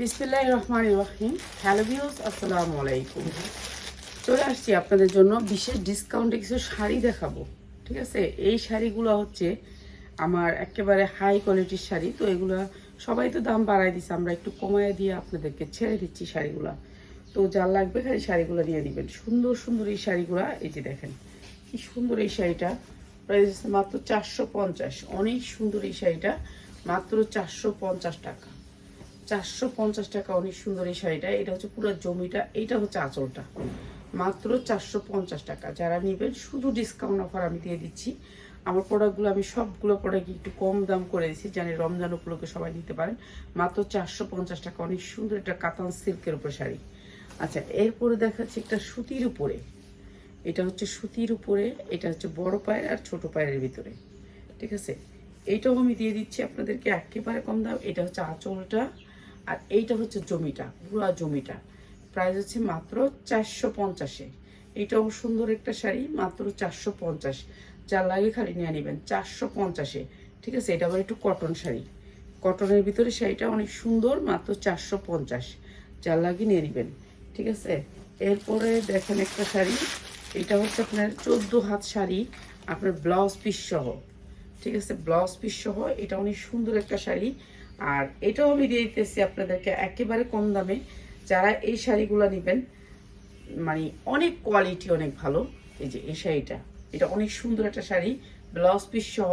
বিসমিল্লাহ রহমান রহিম। Hello views আসসালামু আলাইকুম। চলে আসছি আপনাদের জন্য বিশেষ ডিসকাউন্টে কিছু শাড়ি দেখাবো। ঠিক আছে? এই শাড়িগুলো হচ্ছে আমার একেবারে হাই কোয়ালিটির শাড়ি। তো এগুলো সবাই তো দাম বাড়াই দিচ্ছে আমরা একটু কমায় দিয়ে আপনাদেরকে ছেড়ে দিচ্ছি শাড়িগুলো। তো যার লাগবে খালি শাড়িগুলো নিয়ে নেবেন সুন্দর সুন্দর এই শাড়িগুলো, এই যে দেখেন, কি সুন্দর এই শাড়িটা। প্রাইস মাত্র চারশো পঞ্চাশ। অনেক সুন্দর এই শাড়িটা, মাত্র চারশো পঞ্চাশ টাকা। চারশো পঞ্চাশ টাকা অনেক সুন্দর এই শাড়িটা। এটা হচ্ছে পুরো জমিটা, এইটা হচ্ছে আঁচলটা। মাত্র চারশো পঞ্চাশ টাকা। যারা নেবেন, শুধু ডিসকাউন্ট অফার আমি দিয়ে দিচ্ছি। আমার প্রোডাক্টগুলো আমি সবগুলো প্রোডাক্ট একটু কম দাম করে দিচ্ছি জানি রমজান উপলক্ষে সবাই নিতে পারেন। মাত্র চারশো পঞ্চাশ টাকা, অনেক সুন্দর একটা কাতান সিল্কের উপরে শাড়ি। আচ্ছা এরপরে দেখাচ্ছি একটা সুতির উপরে। এটা হচ্ছে সুতির উপরে, এটা হচ্ছে বড় পায়ের আর ছোট পায়ের ভিতরে। ঠিক আছে? এইটাও আমি দিয়ে দিচ্ছি আপনাদেরকে একেবারে কম দাম। এটা হচ্ছে আঁচলটা। আর এইটা হচ্ছে জমিটা, পুরা জমিটা। প্রাইস হচ্ছে মাত্র চারশো পঞ্চাশে। এটাও সুন্দর একটা শাড়ি, মাত্র চারশো পঞ্চাশ। যার লাগে খালি নিয়ে নেবেন, চারশো পঞ্চাশে। ঠিক আছে, এটা আবার একটু কটন শাড়ি। কটনের ভিতরে শাড়িটা অনেক সুন্দর, মাত্র চারশো পঞ্চাশ। যার লাগে নিয়ে নেবেন। ঠিক আছে, এরপরে দেখেন একটা শাড়ি। এটা হচ্ছে আপনার চোদ্দ হাত শাড়ি, আপনার ব্লাউজ পিস সহ। ঠিক আছে, ব্লাউজ পিস সহ, এটা অনেক সুন্দর একটা শাড়ি। আর এটাও আমি দিয়ে দিতেছি আপনাদেরকে একেবারে কম দামে। যারা এই শাড়িগুলো নেবেন মানে অনেক কোয়ালিটি অনেক ভালো। এই যে এই শাড়িটা, এটা অনেক সুন্দর একটা শাড়ি ব্লাউজ পিস সহ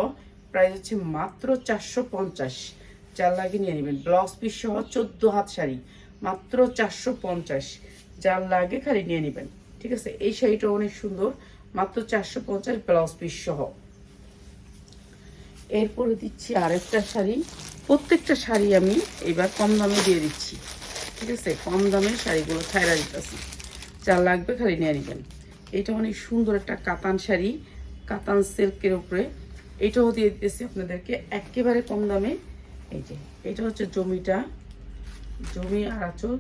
প্রাইস হচ্ছে মাত্র চারশো পঞ্চাশ। যার লাগে নিয়ে নেবেন ব্লাউজ পিস সহ চোদ্দ হাত শাড়ি, মাত্র চারশো পঞ্চাশ। যার লাগে খালি নিয়ে নেবেন, ঠিক আছে? এই শাড়িটা অনেক সুন্দর, মাত্র চারশো পঞ্চাশ ব্লাউজ পিস সহ। এরপরে দিচ্ছি আরেকটা শাড়ি। প্রত্যেকটা শাড়ি আমি এবার কম দামে দিয়ে দিচ্ছি। ঠিক আছে? কম দামে শাড়িগুলো ছাইরা দিতেছি। যা লাগবে খালি নিয়ে নেবেন। এটা অনেক সুন্দর একটা কাতান শাড়ি। কাতান সিল্কের উপরে। এটাও দিয়ে দিতেছি আপনাদেরকে একেবারে কম দামে। এই যে, এটা হচ্ছে জমিটা। জমি আর আঁচল।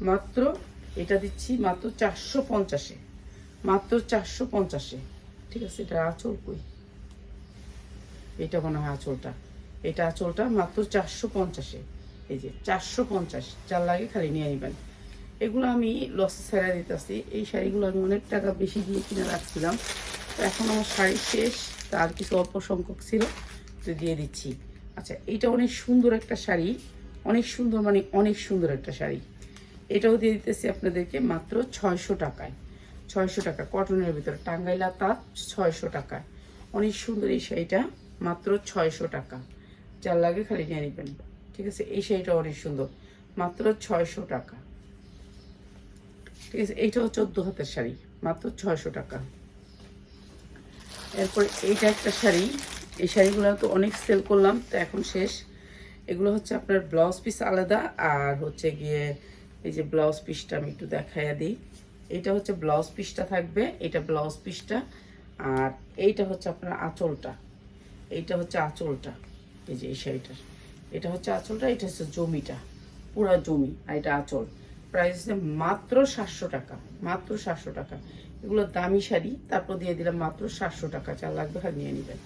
মাত্র এটা দিচ্ছি মাত্র চারশো পঞ্চাশে। মাত্র চারশো পঞ্চাশে। ঠিক আছে? এটা আঁচল কই? এটা মনে হয় আঁচলটা। এটা আঁচলটা মাত্র চারশো পঞ্চাশে। এই যে চারশো পঞ্চাশ, যার লাগে খালি নিয়ে নেবেন। এগুলো আমি লসে ছেড়ে দিতেছি। এই শাড়িগুলো আমি অনেক টাকা বেশি দিয়ে কিনে রাখছিলাম। তো এখন আমার শাড়ি শেষ, তার কিছু অল্প সংখ্যক ছিল, তো দিয়ে দিচ্ছি। আচ্ছা এটা অনেক সুন্দর একটা শাড়ি। অনেক সুন্দর মানে অনেক সুন্দর একটা শাড়ি। এটাও দিয়ে দিতেছি আপনাদেরকে মাত্র ছয়শো টাকায়। ছয়শো টাকা, কটনের ভিতরে টাঙ্গাইলা তাঁত ছয়শো টাকায় অনেক সুন্দর এই শাড়িটা। মাত্র ছয়শো টাকা। যার লাগে খালি নিয়ে নেবেন। ঠিক আছে? এই শাড়িটা অনেক সুন্দর। মাত্র ছয়শো টাকা। ঠিক আছে? এইটাও চোদ্দ হাতের শাড়ি। মাত্র ছয়শো টাকা। এরপর এইটা একটা শাড়ি। এই শাড়িগুলো তো অনেক সেল করলাম, তো এখন শেষ। এগুলো হচ্ছে আপনার ব্লাউজ পিস আলাদা, আর হচ্ছে গিয়ে এই যে ব্লাউজ পিসটা আমি একটু দেখাইয়া দিই। এটা হচ্ছে ব্লাউজ পিসটা থাকবে, এটা ব্লাউজ পিসটা আর এইটা হচ্ছে আপনার আঁচলটা। এইটা হচ্ছে আঁচলটা, এই যে এই শাড়িটার। এটা হচ্ছে আঁচলটা, এটা হচ্ছে জমিটা, পুরা জমি, আর এটা আঁচল। প্রাইস হচ্ছে মাত্র সাতশো টাকা, মাত্র সাতশো টাকা। এগুলো দামি শাড়ি, তারপর দিয়ে দিলাম মাত্র সাতশো টাকা, যা লাগবে খালি নিয়ে নেবেন।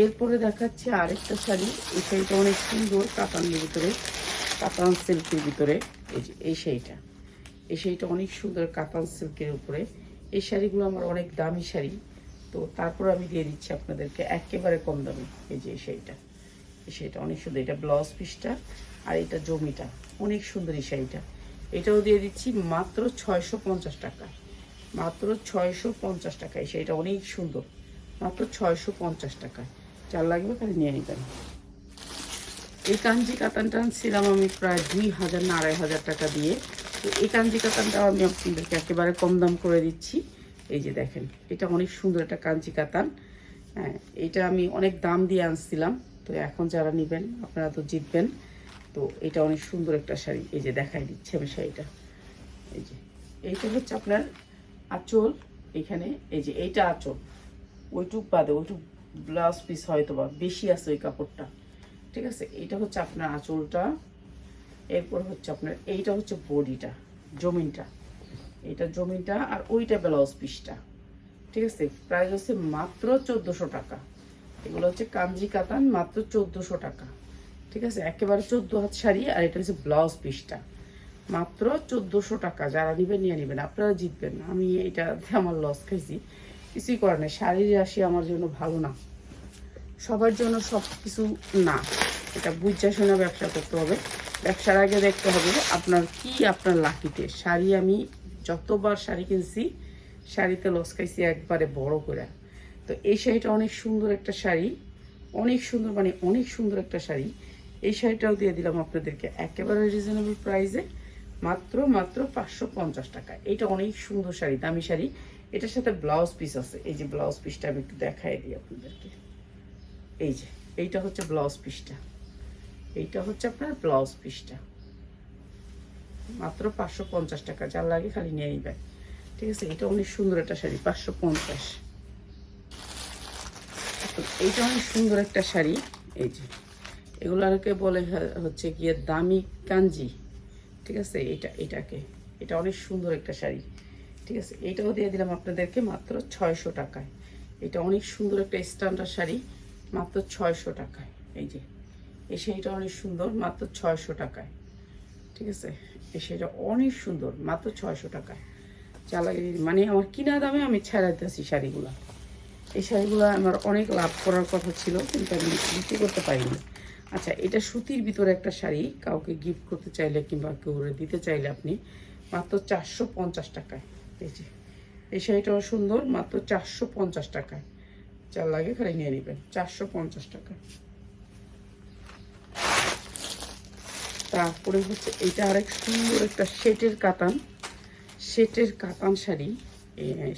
এরপরে দেখাচ্ছি আরেকটা শাড়ি, এই শাড়িটা অনেক সুন্দর, কাতানের ভিতরে, কাতান সিল্কের ভিতরে, এই যে এই শাড়িটা। এই শাড়িটা অনেক সুন্দর কাতান সিল্কের উপরে। এই শাড়িগুলো আমার অনেক দামি শাড়ি তো তারপর আমি দিয়ে দিচ্ছি আপনাদেরকে একেবারে কম দামে। এই যে এই শাড়িটা অনেক সুন্দর। এটা ব্লাউজ পিসটা আর এটা জমিটা। অনেক সুন্দর এই শাড়িটা। এটাও দিয়ে দিচ্ছি মাত্র ছয়শো পঞ্চাশ টাকা। মাত্র ছয়শো পঞ্চাশ টাকা। এই শাড়িটা অনেক সুন্দর। মাত্র ছয়শো পঞ্চাশ টাকায় চার লাগবে খালি নিয়ে নেবেন। এই কাঞ্জি কাতানটা আনছিলাম আমি প্রায় দুই হাজার না আড়াই হাজার টাকা দিয়ে। তো এই কাঞ্জি কাতানটাও আমি আপনাদেরকে একেবারে কম দাম করে দিচ্ছি। এই যে দেখেন, এটা অনেক সুন্দর একটা কাঞ্চি কাতান। হ্যাঁ এটা আমি অনেক দাম দিয়ে আনছিলাম, তো এখন যারা নেবেন, আপনারা তো জিতবেন। তো এটা অনেক সুন্দর একটা শাড়ি, এই যে দেখাই দিচ্ছি আমি শাড়িটা। এই যে, এইটা হচ্ছে আপনার আঁচল, এখানে এই যে এইটা আঁচল। ওইটুক বাদে, ওইটুক ব্লাউজ পিস হয়তো বা বেশি আছে ওই কাপড়টা। ঠিক আছে, এইটা হচ্ছে আপনার আঁচলটা, এরপর হচ্ছে আপনার, এইটা হচ্ছে বডিটা, জমিনটা। এটা জমিটা আর ওইটা ব্লাউজ পিসটা। ঠিক আছে? প্রাইস হচ্ছে মাত্র চোদ্দোশো টাকা। এগুলো হচ্ছে কাঞ্জি কাতান, মাত্র চোদ্দোশো টাকা। ঠিক আছে? একেবারে চোদ্দ হাত শাড়ি আর এটা হচ্ছে ব্লাউজ পিসটা। মাত্র চোদ্দোশো টাকা। যারা নেবেন, নিয়ে নেবেন। আপনারা জিতবেন আমি এটাতে আমার লস খাইছি। কিছুই করার নেই। শাড়ির রাশি আমার জন্য ভালো না। সবার জন্য সব কিছু না। এটা বুঝা শোনা ব্যবসা করতে হবে। ব্যবসার আগে দেখতে হবে আপনার কি আপনার লাকিতে। শাড়ি আমি যতবার শাড়ি কিনছি, শাড়িতে লস খাইছি একবারে বড় করে। তো এই শাড়িটা অনেক সুন্দর একটা শাড়ি, অনেক সুন্দর মানে অনেক সুন্দর একটা শাড়ি। এই শাড়িটাও দিয়ে দিলাম আপনাদেরকে একেবারে রিজনেবল প্রাইসে মাত্র মাত্র পাঁচশো পঞ্চাশ টাকা। এটা অনেক সুন্দর শাড়ি, দামি শাড়ি। এটার সাথে ব্লাউজ পিস আছে। এই যে ব্লাউজ পিসটা আমি একটু দেখাই দিই আপনাদেরকে। এই যে, এইটা হচ্ছে ব্লাউজ পিসটা এইটা হচ্ছে আপনার ব্লাউজ পিসটা মাত্র পাঁচশো পঞ্চাশ টাকা, যার লাগে খালি নিয়ে নিবেন ঠিক আছে? এটা অনেক সুন্দর একটা শাড়ি, পাঁচশো পঞ্চাশ। এইটা অনেক সুন্দর একটা শাড়ি, এই যে। এগুলোকে বলে হচ্ছে গিয়ে দামি কাঞ্জি। ঠিক আছে? এটা এটাকে। এটা অনেক সুন্দর একটা শাড়ি। ঠিক আছে? এটাও দিয়ে দিলাম আপনাদেরকে মাত্র ছয়শো টাকায়। এটা অনেক সুন্দর একটা স্ট্যান্ডার্ড শাড়ি, মাত্র ছয়শো টাকায়। এই যে, এই শাড়িটা অনেক সুন্দর, মাত্র ছয়শো টাকায়। ঠিক আছে? শাড়িটা অনেক সুন্দর, মাত্র ছয়শো টাকায় যা লাগে মানে আমার কিনা দামে আমি ছাড়াইতেছি শাড়িগুলো। এই শাড়িগুলো আমার অনেক লাভ করার কথা ছিল, কিন্তু আমি বিক্রি করতে পারিনি। আচ্ছা এটা সুতির ভিতরে একটা শাড়ি, কাউকে গিফট করতে চাইলে কিংবা কেউ দিতে চাইলে আপনি মাত্র চারশো পঞ্চাশ টাকায়। এই যে, এই শাড়িটাও সুন্দর, মাত্র চারশো পঞ্চাশ টাকায়। যার লাগে খালি নিয়ে নেবেন, চারশো পঞ্চাশ টাকা। তারপরে হচ্ছে এটা আরেক সুন্দর একটা সেটের কাতান। সেটের কাতান শাড়ি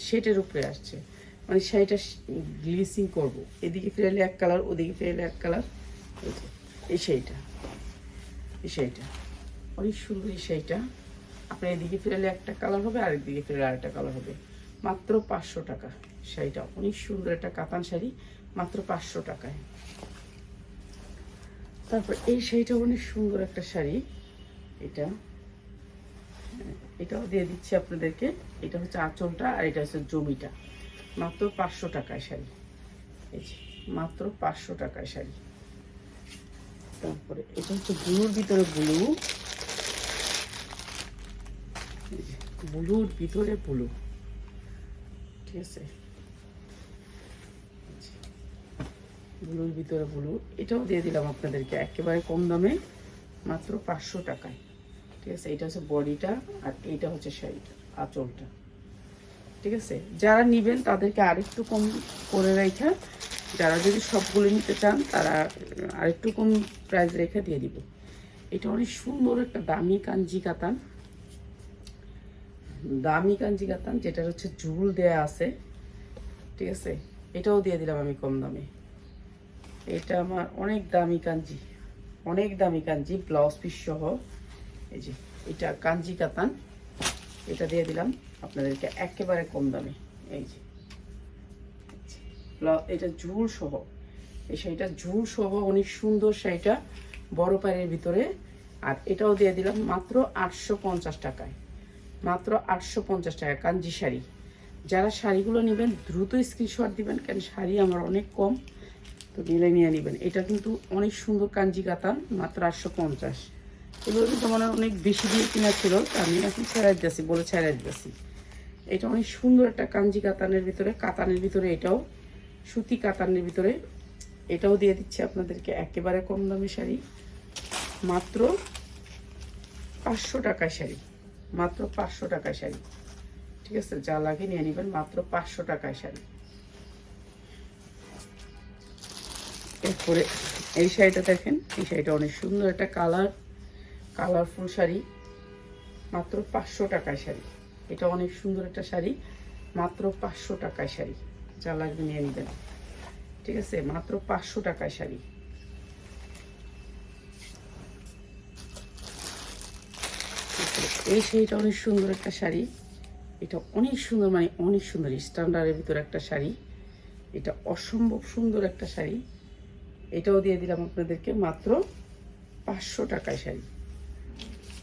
সেটের উপরে আসছে। মানে শাড়িটা গ্লিসিং করব। এদিকে ফিরালে এক কালার, ওদিকে ফিরালে এক কালার। এই শাড়িটা এই শাড়িটা। অনেক সুন্দর এই শাড়িটা। আপনার এদিকে ফেরালে একটা কালার হবে, আর এদিকে ফিরালে আরেকটা কালার হবে। মাত্র পাঁচশো টাকা শাড়িটা। অনেক সুন্দর একটা কাতান শাড়ি, মাত্র পাঁচশো টাকায়। তারপর এই শাড়িটা অনেক সুন্দর একটা শাড়ি। এটা। এটাও দিয়ে দিচ্ছি আপনাদেরকে। এটা হচ্ছে আঁচলটা আর এটা হচ্ছে জমিটা। মাত্র পাঁচশো টাকায় শাড়ি। মাত্র পাঁচশো টাকায় শাড়ি। তারপরে এটা হচ্ছে ব্লুর ভিতরে ব্লু। ব্লুর ভিতরে ব্লু। ঠিক আছে? ব্লুর ভিতরে ব্লু, এটাও দিয়ে দিলাম আপনাদেরকে একেবারে কম দামে, মাত্র পাঁচশো টাকায়। ঠিক আছে, এটা হচ্ছে বডিটা আর এইটা হচ্ছে শাড়িটা, আঁচলটা। ঠিক আছে, যারা নিবেন তাদেরকে আরেকটু কম করে রেখে, যারা যদি সবগুলো নিতে চান, তারা আরেকটু কম প্রাইস রেখে দিয়ে দিব। এটা অনেক সুন্দর একটা দামি কাঞ্জি কাতান। দামি কাঞ্জি কাতান, যেটার হচ্ছে ঝুল দেয়া আছে। ঠিক আছে, এটাও দিয়ে দিলাম আমি কম দামে। এটা আমার অনেক দামি কাঞ্জি, অনেক দামি কাঞ্জি, ব্লাউজ পিস সহ। এই যে, এটা কাঞ্জি কাতান। এটা দিয়ে দিলাম আপনাদেরকে একেবারে কম দামে। এই যে এটা ঝুল সহ। এই শাড়িটা ঝুল সহ, অনেক সুন্দর শাড়িটা বড় পায়ের ভিতরে। আর এটাও দিয়ে দিলাম মাত্র আটশো পঞ্চাশ টাকায়। মাত্র আটশো পঞ্চাশ টাকা কাঞ্জি শাড়ি। যারা শাড়িগুলো নেবেন, দ্রুত স্ক্রিনশট দিবেন, কারণ শাড়ি আমার অনেক কম। তো নিলে নিয়ে নেবেন এটা কিন্তু অনেক সুন্দর কাঞ্জি কাতান মাত্র আটশো পঞ্চাশ। এগুলো কিন্তু আমার অনেক বেশি দিয়ে কিনা ছিল আমি এখন ছেড়াই দিয়েছি বলে ছেড়াই দিয়েছি এটা অনেক সুন্দর একটা কাঞ্জি কাতানের ভিতরে কাতানের ভিতরে এটাও, সুতি কাতানের ভিতরে। এটাও দিয়ে দিচ্ছি আপনাদেরকে, একেবারে কম দামি শাড়ি। মাত্র পাঁচশো টাকায় শাড়ি, মাত্র পাঁচশো টাকায় শাড়ি। ঠিক আছে, যা লাগে নিয়ে নেবেন, মাত্র পাঁচশো টাকায় শাড়ি। এরপরে এই শাড়িটা দেখেন, এই শাড়িটা অনেক সুন্দর একটা কালার, কালারফুল শাড়ি, মাত্র পাঁচশো টাকায় শাড়ি। এটা অনেক সুন্দর একটা শাড়ি, মাত্র পাঁচশো টাকায় শাড়ি। যা লাগবে নিয়ে নেবেন। ঠিক আছে, মাত্র পাঁচশো টাকায় শাড়ি। এই শাড়িটা অনেক সুন্দর একটা শাড়ি। এটা অনেক সুন্দর মানে অনেক সুন্দর স্ট্যান্ডার্ডের ভিতরে একটা শাড়ি। এটা অসম্ভব সুন্দর একটা শাড়ি। এটাও দিয়ে দিলাম আপনাদেরকে মাত্র পাঁচশো টাকায় শাড়ি।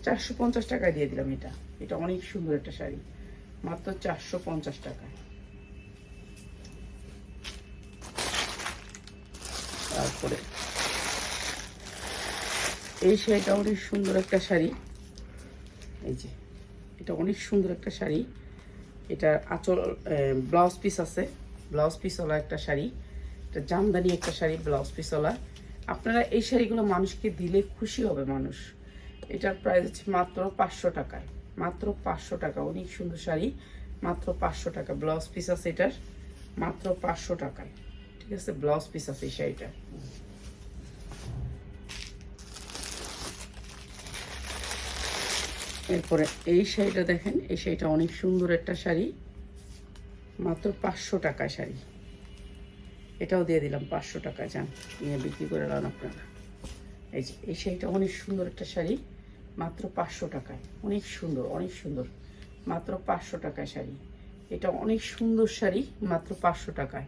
চারশো পঞ্চাশ টাকায় দিয়ে দিলাম এটা। এটা অনেক সুন্দর একটা শাড়ি। মাত্র চারশো পঞ্চাশ টাকায়। তারপরে এই শাড়িটা অনেক সুন্দর একটা শাড়ি। এই যে, এটা অনেক সুন্দর একটা শাড়ি। এটার আঁচল ব্লাউজ পিস আছে। ব্লাউজ পিস পিসওয়ালা একটা শাড়ি। এটা জামদানি, একটা শাড়ি ব্লাউজ পিসওয়ালা আপনারা এই শাড়িগুলো মানুষকে দিলে খুশি হবে মানুষ। এটার প্রাইস হচ্ছে মাত্র পাঁচশো টাকায় মাত্র পাঁচশো টাকা, অনেক সুন্দর শাড়ি। মাত্র পাঁচশো টাকা ব্লাউজ পিস আছে এটার। মাত্র পাঁচশো টাকায়। ঠিক আছে ব্লাউজ পিস আছে এই শাড়িটা এরপরে এই শাড়িটা দেখেন, এই শাড়িটা অনেক সুন্দর একটা শাড়ি। মাত্র পাঁচশো টাকা শাড়ি। এটাও দিয়ে দিলাম পাঁচশো টাকা যান নিয়ে বিক্রি করে নেন আপনারা। এই যে, এই শাড়িটা অনেক সুন্দর একটা শাড়ি, মাত্র পাঁচশো টাকায়। অনেক সুন্দর অনেক সুন্দর। মাত্র পাঁচশো টাকায় শাড়ি। এটা অনেক সুন্দর শাড়ি, মাত্র পাঁচশো টাকায়।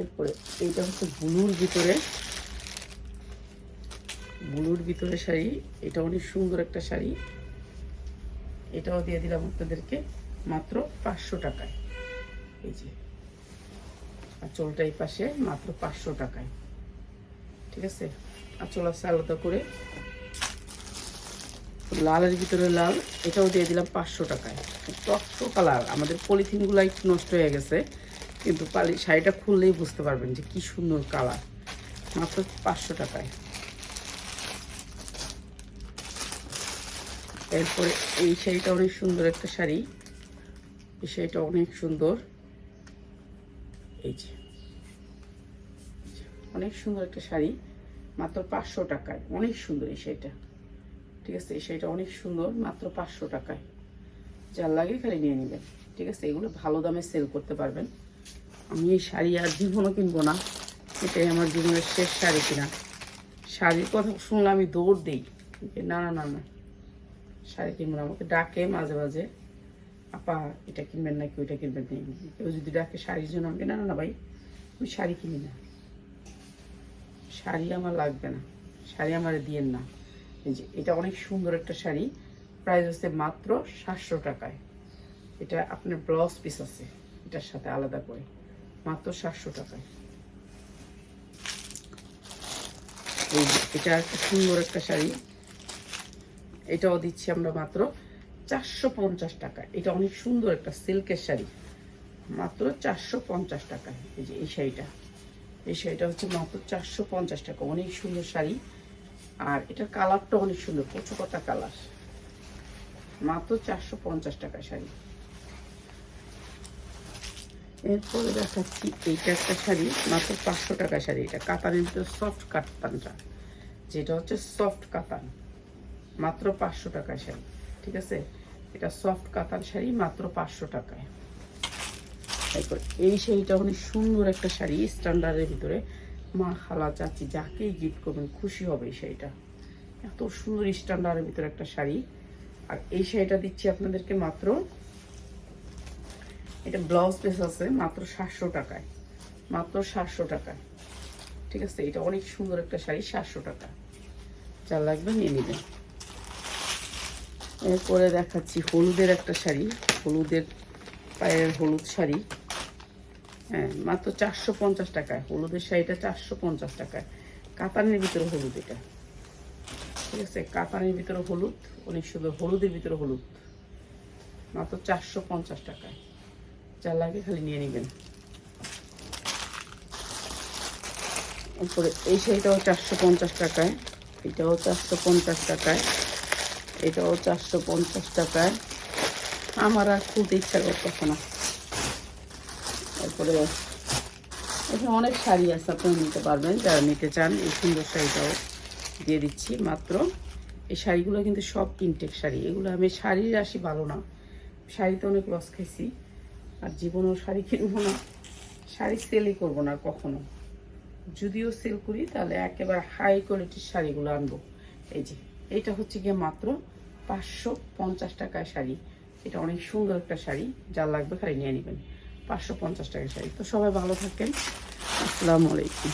এরপরে এইটা হচ্ছে ব্লুর ভিতরে। ব্লুর ভিতরে শাড়ি, এটা অনেক সুন্দর একটা শাড়ি। এটাও দিয়ে দিলাম আপনাদেরকে, মাত্র পাঁচশো টাকায়। এই যে আঁচলটা এই পাশে মাত্র পাঁচশো টাকায়। ঠিক আছে? আঁচল আছে আলাদা করে। লালের ভিতরে লাল, এটাও দিয়ে দিলাম পাঁচশো টাকায়। টকটো কালার, আমাদের পলিথিনগুলো একটু নষ্ট হয়ে গেছে, কিন্তু পালি, শাড়িটা খুললেই বুঝতে পারবেন যে কি সুন্দর কালার। মাত্র পাঁচশো টাকায়। এরপরে এই শাড়িটা অনেক সুন্দর একটা শাড়ি। এই শাড়িটা অনেক সুন্দর। এই যে। অনেক সুন্দর একটা শাড়ি, মাত্র পাঁচশো টাকায়। অনেক সুন্দর এই শাড়িটা। ঠিক আছে, এই শাড়িটা অনেক সুন্দর, মাত্র পাঁচশো টাকায়। যার লাগে খালি নিয়ে নেবেন। ঠিক আছে, এগুলো ভালো দামে সেল করতে পারবেন। আমি এই শাড়ি আর জীবনও কিনবো না। এটাই আমার জীবনের শেষ শাড়ি কিনা। শাড়ির কথা শুনলে আমি দৌড় দিই। না না না না, শাড়ি কিনবো না। আমাকে ডাকে মাঝে মাঝে, আপা, এটা কিনবেন নাকি ওইটা কিনবেন কেউ যদি ডাকে শাড়ির জন্য আমাকে, না না না, ভাই, আমি শাড়ি কিনি না। শাড়ি আমার লাগবে না। শাড়ি আমার দিয়েন না। এই যে, এটা অনেক সুন্দর একটা শাড়ি। প্রাইস হচ্ছে মাত্র সাতশো টাকায়। এটা আপনার ব্লাউজ পিস আছে। এটার সাথে আলাদা করে। মাত্র সাতশো টাকায়। এই এটা একটা সুন্দর একটা শাড়ি। এটাও দিচ্ছি আমরা মাত্র চারশো পঞ্চাশ টাকা এটা অনেক সুন্দর একটা সিল্কের শাড়ি। মাত্র চারশো পঞ্চাশ টাকায়। এই যে, এই শাড়িটা। এই শাড়িটা হচ্ছে মাত্র চারশো পঞ্চাশ টাকা। অনেক সুন্দর শাড়ি। আর এটার কালারটা অনেক সুন্দর কচু পাতা কালার। মাত্র চারশো পঞ্চাশ টাকা শাড়ি। এরপরে দেখাচ্ছি এইটা একটা শাড়ি, মাত্র পাঁচশো টাকা শাড়ি এটা। কাতানের ভিতরে সফট কাতানটা, যেটা হচ্ছে সফট কাতান। মাত্র পাঁচশো টাকা শাড়ি, ঠিক আছে? এটা সফট কাতান শাড়ি, মাত্র পাঁচশো টাকায়। তারপর এই শাড়িটা অনেক সুন্দর একটা শাড়ি স্ট্যান্ডার্ডের ভিতরে। মা, খালা, চাচি যাকেই গিফট করবেন, খুশি হবে এই শাড়িটা। এত সুন্দর স্ট্যান্ডার্ডের ভিতরে একটা শাড়ি। আর এই শাড়িটা দিচ্ছি আপনাদেরকে মাত্র, এটা ব্লাউজ পিস আছে, মাত্র সাতশো টাকায়। মাত্র সাতশো টাকায়। ঠিক আছে? এটা অনেক সুন্দর একটা শাড়ি, সাতশো টাকা। যা লাগবে নিয়ে নেবেন। এরপরে দেখাচ্ছি হলুদের একটা শাড়ি। হলুদের পায়ের হলুদ শাড়ি। হ্যাঁ মাত্র চারশো পঞ্চাশ টাকায়। হলুদের শাড়িটা চারশো পঞ্চাশ টাকায়। কাতানের ভিতরে হলুদ এটা। ঠিক আছে, কাতানের ভিতরে হলুদ, অনেক সুন্দর হলুদের ভিতরে হলুদ। মাত্র চারশো পঞ্চাশ টাকায়। যা লাগে খালি নিয়ে নেবেন। এরপরে এই শাড়িটাও চারশো পঞ্চাশ টাকায়। এটাও চারশো পঞ্চাশ টাকায়। এটাও চারশো পঞ্চাশ টাকায়। আমার আর খুব ইচ্ছা করতেছে না। তারপরে এখানে অনেক শাড়ি আছে, আপনি নিতে পারবেন, যারা নিতে চান, এই সুন্দর শাড়িটাও দিয়ে দিচ্ছি। মাত্র এই শাড়িগুলো কিন্তু সব ইনটেক শাড়ি, এগুলো আমি শাড়ির রাশি ভালো না। শাড়িতে অনেক লস খাইছি, আর জীবনেও শাড়ি কিনবো না। শাড়ি সেলই করব না কখনো। যদিও সেল করি, তাহলে একেবারে হাই কোয়ালিটির শাড়িগুলো আনব। এই যে এটা হচ্ছে গিয়ে মাত্র পাঁচশো পঞ্চাশ টাকায় শাড়ি। এটা অনেক সুন্দর একটা শাড়ি, যা লাগবে খালি নিয়ে নেবেন। পাঁচশো পঞ্চাশ টাকার শাড়ি। তো সবাই ভালো থাকেন। আসসালামু আলাইকুম।